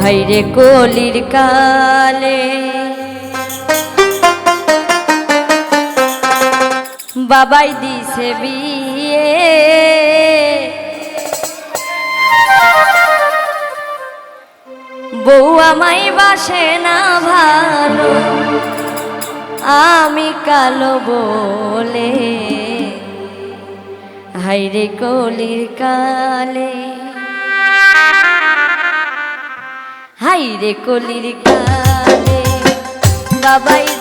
হাইরে কলির কালে। বাবাই দিছে বিয়ে। বউ আমাই বাসে না ভালো, আমি কালো বলে। হাইরে কলির কালে। বাবাই রে কলির গানে বাবাই